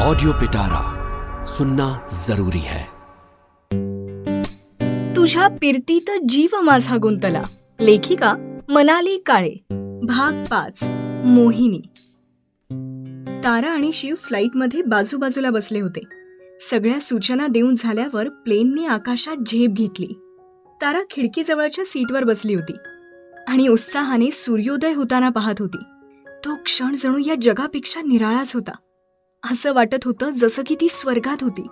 Audio पिटारा सुनना जरूरी है। तुझ्या पिरतीत जीव माझा गुंतला. लेखिका मनाली काळे. भाग पाच. मोहिनी. तारा आणि शिव फ्लाईटमध्ये बाजूबाजूला बसले होते. सगळ्या सूचना देऊन झाल्यावर प्लेनने आकाशात झेप घेतली. तारा खिडकीजवळच्या सीटवर बसली होती आणि उत्साहाने सूर्योदय होताना पाहत होती. तो क्षण जणू या जगापेक्षा निराळाच होता. असं वाटत होतं जसं की ती स्वर्गात होती.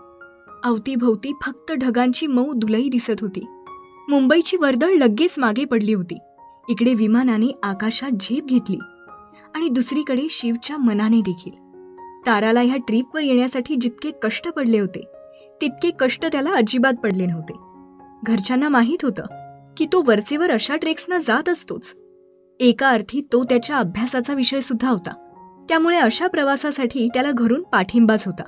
अवतीभोवती फक्त ढगांची मऊ दुलई दिसत होती. मुंबईची वर्दळ लगेच मागे पडली होती. इकडे विमानाने आकाशात झेप घेतली आणि दुसरीकडे शिवच्या मनाने देखील. ताराला ह्या ट्रीपवर येण्यासाठी जितके कष्ट पडले होते तितके कष्ट त्याला अजिबात पडले नव्हते. घरच्यांना माहीत होतं की तो वरचेवर अशा ट्रेक्सना जात असतोच. एका अर्थी तो त्याच्या अभ्यासाचा विषय सुद्धा होता. त्यामुळे अशा प्रवासासाठी त्याला घरून पाठिंबाच होता.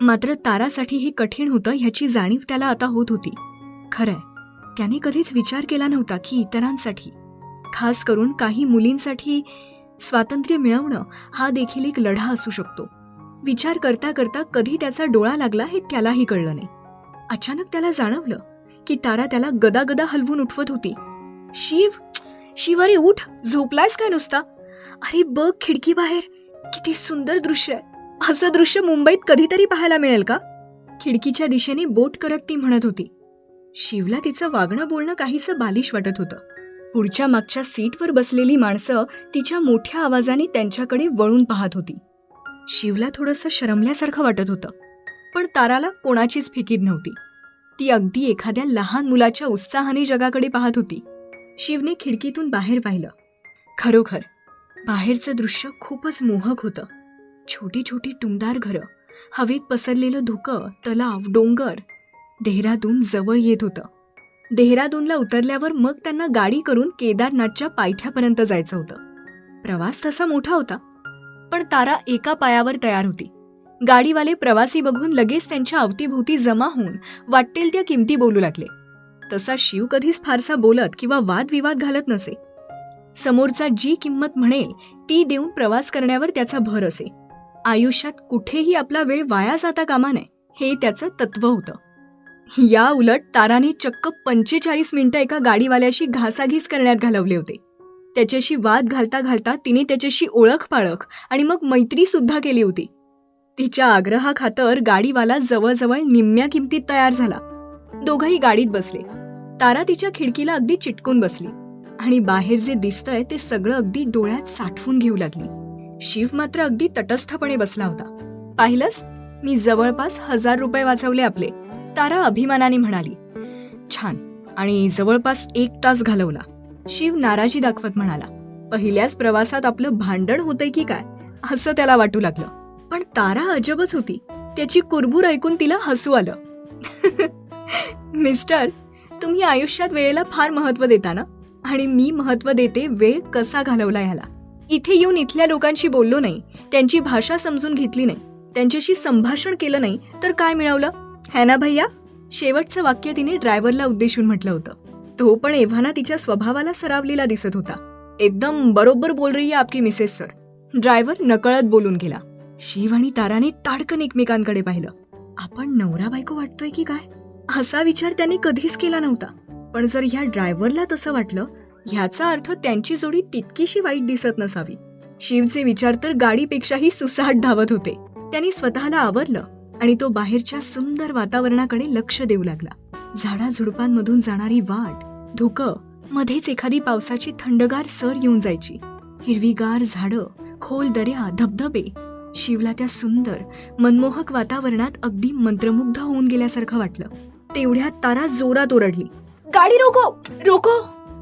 मात्र तारासाठी हे कठीण होतं ह्याची जाणीव त्याला आता होत होती. खरंय त्याने कधीच विचार केला नव्हता की इतरांसाठी. खास करून काही मुलींसाठी स्वातंत्र्य मिळवणं हा देखील एक लढा असू शकतो. विचार करता करता कधी त्याचा डोळा लागला हे त्यालाही कळलं नाही. अचानक त्याला जाणवलं की तारा त्याला गदागदा हलवून उठवत होती. शिव शिव अरे उठ झोपलायस काय नुसता? अरे बघ खिडकी बाहेर किती सुंदर दृश्य आहे. असं दृश्य मुंबईत कधीतरी पाहायला मिळेल का? खिडकीच्या दिशेने बोट करत ती म्हणत होती. शिवला तिचं वागणं बोलणं काहीसं बालिश वाटत होतं. पुढच्या मागच्या सीटवर बसलेली माणसं तिच्या मोठ्या आवाजाने त्यांच्याकडे वळून पाहत होती. शिवला थोडंसं शरमल्यासारखं वाटत होतं. पण ताराला कोणाचीच फिकीर नव्हती. ती अगदी एखाद्या लहान मुलाच्या उत्साहाने जगाकडे पाहत होती. शिवने खिडकीतून बाहेर पाहिलं. खरोखर बाहेरचं दृश्य खूपच मोहक होतं. छोटी छोटी टुमदार घरं हवेत पसरलेलं धुकं तलाव डोंगर देहरादून जवळ येत होतं. देहरादूनला उतरल्यावर मग त्यांना गाडी करून केदारनाथच्या पायथ्यापर्यंत जायचं होतं. प्रवास तसा मोठा होता पण तारा एका पायावर तयार होती. गाडीवाले प्रवासी बघून लगेच त्यांच्या अवतीभोवती जमा होऊन वाटेल त्या किमती बोलू लागले. तसा शिव कधीच फारसा बोलत किंवा वादविवाद घालत नसे. समोरचा जी किंमत म्हणेल ती देऊन प्रवास करण्यावर त्याचा भर असे. आयुष्यात कुठेही आपला वेळ वाया जाता कामा नये हे त्याचं तत्व होतं. या उलट ताराने चक्क पंचेचाळीस मिनिटं एका गाडीवाल्याशी घासाघीस करण्यात घालवले होते. त्याच्याशी वाद घालता घालता तिने त्याच्याशी ओळख पाळख आणि मग मैत्री सुद्धा केली होती. तिच्या आग्रहाखातर गाडीवाला जवळजवळ निम्म्या किमतीत तयार झाला. दोघंही गाडीत बसले. तारा तिच्या खिडकीला अगदी चिटकून बसली. आणि बाहेर जे दिसतंय ते सगळं अगदी डोळ्यात साठवून घेऊ लागली. शिव मात्र अगदी तटस्थपणे बसला होता. पाहिलंस? मी जवळपास हजार रुपये वाचवले आपले तारा अभिमानाने म्हणाली. छान आणि जवळपास एक तास घालवला. शिव नाराजी दाखवत म्हणाला. पहिल्याच प्रवासात आपलं भांडण होतंय की काय? असं त्याला वाटू लागलं. पण तारा अजबच होती. त्याची कुरबूर ऐकून तिला हसू आलं. मिस्टर तुम्ही आयुष्यात वेळेला फार महत्त्व देता ना? आणि मी महत्त्व देते वेळ कसा घालवला ह्याला. इथे येऊन इथल्या लोकांशी बोललो नाही त्यांची भाषा समजून घेतली नाही त्यांच्याशी संभाषण केलं नाही तर काय मिळवलं? है ना भैया शेवटचं वाक्य तिने ड्रायव्हरला उद्देशून म्हटलं होतं. तो पण एव्हाना तिच्या स्वभावाला सरावलेला दिसत होता. एकदम बरोबर बोल रही है आपकी मिसेस सर. ड्रायव्हर नकळत बोलून गेला. शिव आणि ताराने ताडकन एकमेकांकडे पाहिलं. आपण नवरा बायको वाटतोय की काय? असा विचार त्यांनी कधीच केला नव्हता. पण जर ह्या ड्रायव्हरला तसं वाटलं ह्याचा अर्थ त्यांची जोडी तितकीशी वाईट दिसत नसावी. शिवचे विचार तर गाडीपेक्षाही सुसाट धावत होते. त्यांनी स्वतःला आवरलं आणि तो बाहेरच्या सुंदर वातावरणाकडे लक्ष देऊ लागला. झाडा झुडपांमधून जाणारी वाट धुकं मध्येच एखादी पावसाची थंडगार सर येऊन जायची. हिरवीगार झाडं खोल दर्या धबधबे. शिवला त्या सुंदर मनमोहक वातावरणात अगदी मंत्रमुग्ध होऊन गेल्यासारखं वाटलं. तेवढ्या तारा जोरात ओरडली. गाडी रोको रोको.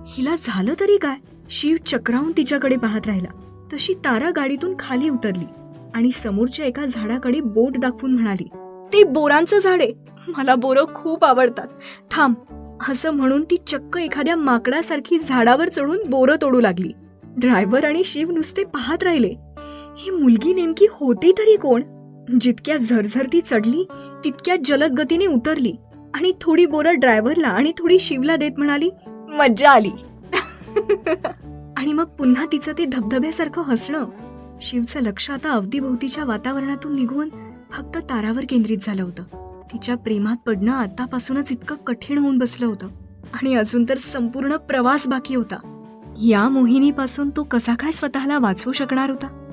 हिला झालं तरी काय? शिव चक्रावून तिच्याकडे पाहत राहिला. तशी तारा गाडीतून खाली उतरली आणि समोरच्या एका झाडाकडे बोट दाखवून म्हणाली ते बोरांचं झाड आहे. मला बोरं खूप आवडतात. थांब. असं म्हणून ती चक्क एखाद्या माकडासारखी झाडावर चढून बोरं तोडू लागली. ड्रायव्हर आणि शिव नुसते पाहत राहिले. ही मुलगी नेमकी होती तरी कोण? जितक्या झरझरती चढली तितक्या जलद गतीने उतरली. आणि थोडी बोरं ड्रायव्हरला आणि थोडी शिवला देत म्हणाली मज्जा आली. आणि मग पुन्हा तिचं ते धबधब्यासारखं हसणं. शिवचं लक्ष आता अवतीभोवतीच्या वातावरणातून निघून फक्त तारावर केंद्रित झालं होतं. तिच्या प्रेमात पडणं आतापासूनच इतकं कठीण होऊन बसलं होतं. आणि अजून तर संपूर्ण प्रवास बाकी होता. या मोहिनीपासून तो कसा काय स्वतःला वाचवू शकणार होता?